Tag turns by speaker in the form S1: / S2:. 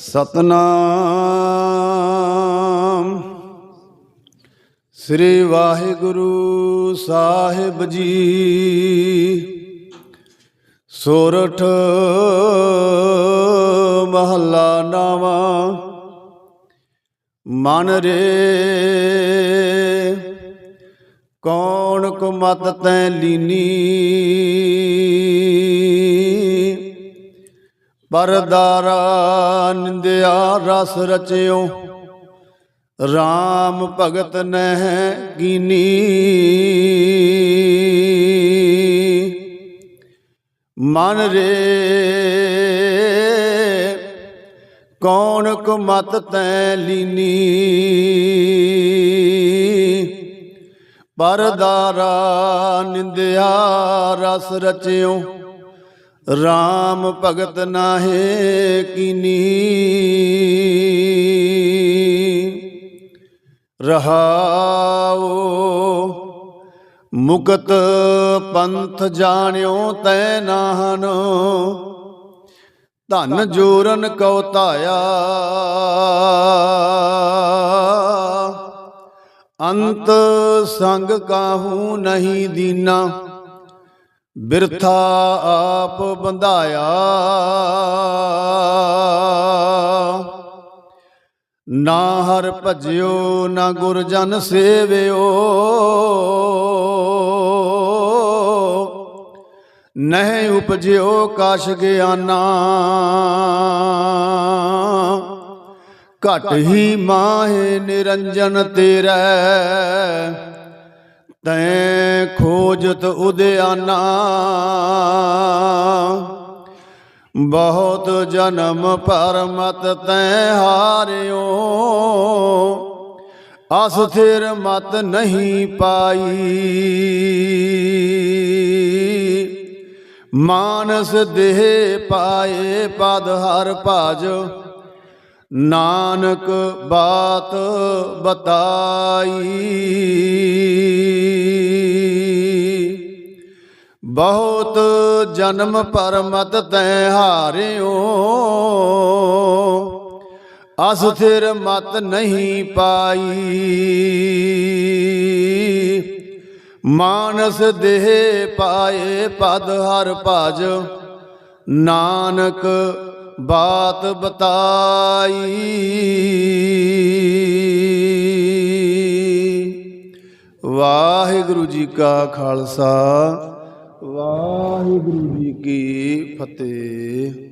S1: ਸਤਨਾਮ। ਸ੍ਰੀ ਵਾਹਿਗੁਰੂ ਸਾਹਿਬ ਜੀ। ਸੋਰਠ ਮਹੱਲਾ ਨਾਵਾ। ਮਨ ਰੇ। ਕੌਣ ਕੁ ਮਤ ਤੈ ਲੀਨੀ। ਪਰਦਾਰਾ ਨਿੰਦਿਆ ਰਸ ਰਚਿਓ। RAM ਭਗਤ ਨਹਿ ਕੀਨੀ ਮਨ ਰੇ ਕੌਣ ਕੁ ਮਤ ਤੈ ਲੀਨੀ। ਪਰਦਾਰਾ ਨਿੰਦਿਆ ਰਸ ਰਚਿਓ। RAM ਭਗਤ ਨਾਹੇ ਕੀਨੀ। ਰਹਾਉ ਮੁਕਤ ਪੰਥ ਜਾਣਿਓ ਤੈ ਨਾਹਨ। ਧਨ ਜੋਰਨ ਕਉ ਧਾਇਆ। ਅੰਤ ਸੰਗ ਕਾਹੂ ਨਹੀਂ ਦੀਨਾ। ਬਿਰਥਾ ਆਪ ਬੰਧਾਇਆ। ਨਾ ਹਰ ਭਜਿਓ, ਨਾ ਗੁਰ ਜਨ ਸੇਵਿਓ। ਨਹਿ ਉਪਜਿਓ ਕਾਸ਼ ਗਿਆਨਾ। ਘਟ ਹੀ ਮਾਹੇ ਨਿਰੰਜਨ ਤੇਰੇ। ਤੈ ਖੋਜਤ ਉਦਿਆਨਾ ਬਹੁਤ ਜਨਮ ਪਰ ਮਤ ਤੈ ਹਾਰਿਓ। ਅਸਥਿਰ ਮਤ ਨਹੀਂ ਪਾਈ। ਮਾਨਸ ਦੇਹ ਪਾਏ ਪਦ ਹਰ ਭਜ। ਨਾਨਕ ਬਾਤ ਬਤਾਈ। ਬਹੁਤ ਜਨਮ ਪਰਮਤ ਤੈ ਹਾਰਿਓ। ਅਸਥਿਰ ਮਤ ਨਹੀਂ ਪਾਈ। ਮਾਨਸ ਦੇਹ ਪਾਏ ਪਦ ਹਰ ਭਜ। ਨਾਨਕ ਬਾਤ ਬਤਾਈ। ਵਾਹਿਗੁਰੂ ਜੀ ਕਾ ਖਾਲਸਾ। ਵਾਹਿਗੁਰੂ ਜੀ ਕੀ ਫਤਿਹ।